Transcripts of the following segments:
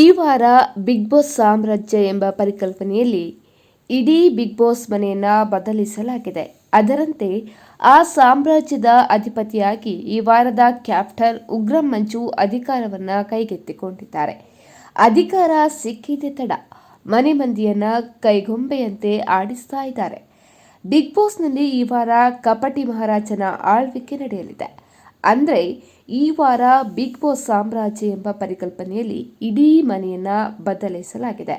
ಈ ವಾರ big boss ಸಾಮ್ರಾಜ್ಯ ಎಂಬ ಪರಿಕಲ್ಪನೆಯಲ್ಲಿ ಇಡೀ ಬಿಗ್ ಬಾಸ್ ಮನೆಯನ್ನು ಬದಲಿಸಲಾಗಿದೆ. ಅದರಂತೆ ಆ ಸಾಮ್ರಾಜ್ಯದ ಅಧಿಪತಿಯಾಗಿ ಈ ವಾರದ ಕ್ಯಾಪ್ಟನ್ ಉಗ್ರಂ ಮಂಜು ಅಧಿಕಾರವನ್ನು ಕೈಗೆತ್ತಿಕೊಂಡಿದ್ದಾರೆ. ಅಧಿಕಾರ ಸಿಕ್ಕಿದೆ ತಡ, ಮನೆ ಮಂದಿಯನ್ನು ಕೈಗೊಂಬೆಯಂತೆ ಆಡಿಸ್ತಾ ಇದ್ದಾರೆ. ಬಿಗ್ ಬಾಸ್ನಲ್ಲಿ ಈ ವಾರ ಕಪಟಿ ಮಹಾರಾಜನ ಆಳ್ವಿಕೆ ನಡೆಯಲಿದೆ. ಅಂದರೆ ಈ ವಾರ ಬಿಗ್ ಬಾಸ್ ಸಾಮ್ರಾಜ್ಯ ಎಂಬ ಪರಿಕಲ್ಪನೆಯಲ್ಲಿ ಇಡೀ ಮನೆಯನ್ನ ಬದಲಿಸಲಾಗಿದೆ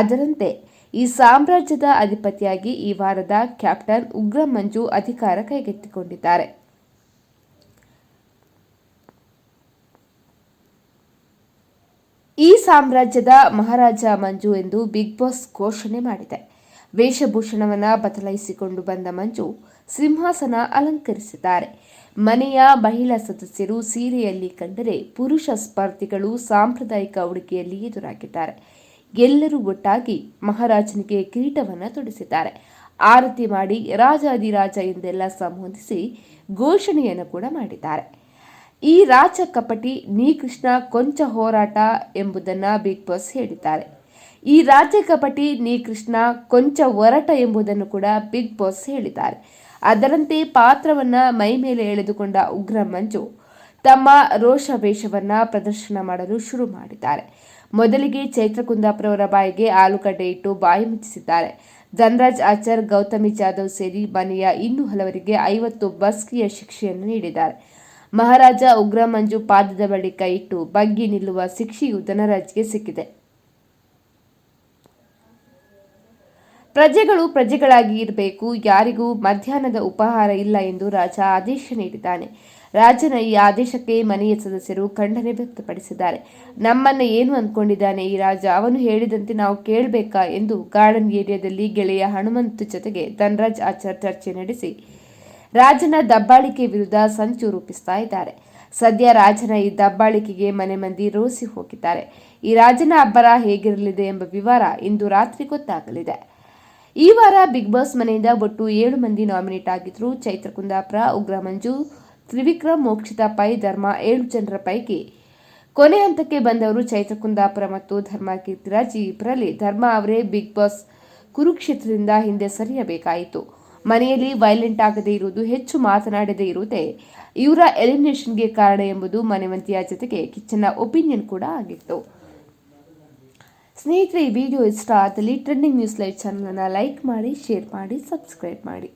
ಅದರಂತೆ ಈ ಸಾಮ್ರಾಜ್ಯದ ಅಧಿಪತಿಯಾಗಿ ಈ ವಾರದ ಕ್ಯಾಪ್ಟನ್ ಉಗ್ರ ಮಂಜು ಅಧಿಕಾರ ಕೈಗೆತ್ತಿಕೊಂಡಿದ್ದಾರೆ. ಈ ಸಾಮ್ರಾಜ್ಯದ ಮಹಾರಾಜ ಮಂಜು ಎಂದು ಬಿಗ್ ಬಾಸ್ ಘೋಷಣೆ ಮಾಡಿದೆ. ವೇಷಭೂಷಣವನ್ನ ಬದಲಾಯಿಸಿಕೊಂಡು ಬಂದ ಮಂಜು ಸಿಂಹಾಸನ ಅಲಂಕರಿಸಿದ್ದಾರೆ. ಮನೆಯ ಮಹಿಳಾ ಸದಸ್ಯರು ಸೀರೆಯಲ್ಲಿ ಕಂಡರೆ ಪುರುಷ ಸ್ಪರ್ಧಿಗಳು ಸಾಂಪ್ರದಾಯಿಕ ಉಡುಗೆಯಲ್ಲಿ ಎದುರಾಗಿದ್ದಾರೆ. ಎಲ್ಲರೂ ಒಟ್ಟಾಗಿ ಮಹಾರಾಜನಿಗೆ ಕಿರೀಟವನ್ನು ತೊಡಿಸಿದ್ದಾರೆ. ಆರತಿ ಮಾಡಿ ರಾಜಾಧಿರಾಜ ಎಂದೆಲ್ಲ ಸಂಬೋಧಿಸಿ ಘೋಷಣೆಯನ್ನು ಕೂಡ ಮಾಡಿದ್ದಾರೆ. ಈ ರಾಜ ಕಪಟಿ ನೀ ಕೃಷ್ಣ ಕೊಂಚ ಹೋರಾಟ ಎಂಬುದನ್ನು ಬಿಗ್ ಬಾಸ್ ಹೇಳಿದ್ದಾರೆ. ಈ ರಾಜ್ಯ ಕಪಟಿ ನೀ ಕೃಷ್ಣ ಕೊಂಚ ಒರಟ ಎಂಬುದನ್ನು ಕೂಡ ಬಿಗ್ ಬಾಸ್ ಹೇಳಿದ್ದಾರೆ. ಅದರಂತೆ ಪಾತ್ರವನ್ನ ಮೈ ಮೇಲೆ ಎಳೆದುಕೊಂಡ ಉಗ್ರ ಮಂಜು ತಮ್ಮ ರೋಷ ವೇಷವನ್ನ ಪ್ರದರ್ಶನ ಮಾಡಲು ಶುರು ಮಾಡಿದ್ದಾರೆ. ಮೊದಲಿಗೆ ಚೈತ್ರ ಕುಂದಾಪುರವರ ಬಾಯಿಗೆ ಆಲೂಗಡ್ಡೆ ಇಟ್ಟು ಬಾಯಿ ಮುಚ್ಚಿಸಿದ್ದಾರೆ. ಧನರಾಜ್ ಆಚಾರ್, ಗೌತಮಿ ಜಾಧವ್ ಸೇರಿ ಮನೆಯ ಇನ್ನೂ ಹಲವರಿಗೆ ಐವತ್ತು ಬಸ್ಕಿಯ ಶಿಕ್ಷೆಯನ್ನು ನೀಡಿದ್ದಾರೆ. ಮಹಾರಾಜ ಉಗ್ರ ಮಂಜು ಪಾದದ ಬಳಿ ಇಟ್ಟು ಬಗ್ಗಿ ನಿಲ್ಲುವ ಶಿಕ್ಷೆಯು ಧನರಾಜ್ಗೆ ಸಿಕ್ಕಿದೆ. ಪ್ರಜೆಗಳು ಪ್ರಜೆಗಳಾಗಿ ಇರಬೇಕು, ಯಾರಿಗೂ ಮಧ್ಯಾಹ್ನದ ಉಪಹಾರ ಇಲ್ಲ ಎಂದು ರಾಜ ಆದೇಶ ನೀಡಿದ್ದಾನೆ. ರಾಜನ ಈ ಆದೇಶಕ್ಕೆ ಮನೆಯ ಸದಸ್ಯರು ಖಂಡನೆ ವ್ಯಕ್ತಪಡಿಸಿದ್ದಾರೆ. ನಮ್ಮನ್ನು ಏನು ಅಂದ್ಕೊಂಡಿದ್ದಾನೆ ಈ ರಾಜ? ಅವನು ಹೇಳಿದಂತೆ ನಾವು ಕೇಳಬೇಕಾ ಎಂದು ಗಾರ್ಡನ್ ಏರಿಯಾದಲ್ಲಿ ಗೆಳೆಯ ಹನುಮಂತ ಜೊತೆಗೆ ಧನ್ರಾಜ್ ಆಚಾರ್ ಚರ್ಚೆ ನಡೆಸಿ ರಾಜನ ದಬ್ಬಾಳಿಕೆ ವಿರುದ್ಧ ಸಂಚು ರೂಪಿಸ್ತಾ ಇದ್ದಾರೆ. ಸದ್ಯ ರಾಜನ ಈ ದಬ್ಬಾಳಿಕೆಗೆ ಮನೆ ಮಂದಿ ರೋಸಿ ಹೋಗಿದ್ದಾರೆ. ಈ ರಾಜನ ಅಬ್ಬರ ಹೇಗಿರಲಿದೆ ಎಂಬ ವಿವರ ಇಂದು ರಾತ್ರಿ ಗೊತ್ತಾಗಲಿದೆ. ಈ ವಾರ ಬಿಗ್ ಬಾಸ್ ಮನೆಯಿಂದ ಒಟ್ಟು ಏಳು ಮಂದಿ ನಾಮಿನೇಟ್ ಆಗಿದ್ರು. ಚೈತ್ರ ಕುಂದಾಪುರ ಉಗ್ರ ಮಂಜು ತ್ರಿವಿಕ್ರಮ್ ಮೋಕ್ಷಿತಾ ಪೈ ಧರ್ಮ ಏಳು ಜನರ ಪೈಕಿ. ಕೊನೆ ಹಂತಕ್ಕೆ ಬಂದವರು ಚೈತ್ರ ಕುಂದಾಪುರ ಮತ್ತು ಧರ್ಮ ಕೀರ್ತಿರಾಜ್ ಇಬ್ಬರಲ್ಲಿ ಧರ್ಮ ಅವರೇ ಬಿಗ್ ಬಾಸ್ ಕುರುಕ್ಷೇತ್ರದಿಂದ ಹಿಂದೆ ಸರಿಯಬೇಕಾಯಿತು. ಮನೆಯಲ್ಲಿ ವೈಲೆಂಟ್ ಆಗದೇ ಇರುವುದು ಹೆಚ್ಚು ಮಾತನಾಡದೇ ಇರುವುದೇ ಇವರ ಎಲಿಮಿನೇಷನ್ಗೆ ಕಾರಣ ಎಂಬುದು ಮನೆಮಂತಿಯ ಜೊತೆಗೆ ಕಿಚ್ಚನ ಒಪಿನಿಯನ್ ಕೂಡ ಆಗಿತ್ತು. ಸ್ನೇಹಿತರೆ, ಈ ವಿಡಿಯೋ ಇಷ್ಟ ಆದಲ್ಲಿ ಟ್ರೆಂಡಿಂಗ್ ನ್ಯೂಸ್ ಲೈವ್ ಚಾನಲನ್ನು ಲೈಕ್ ಮಾಡಿ ಶೇರ್ ಮಾಡಿ ಸಬ್ಸ್ಕ್ರೈಬ್ ಮಾಡಿ.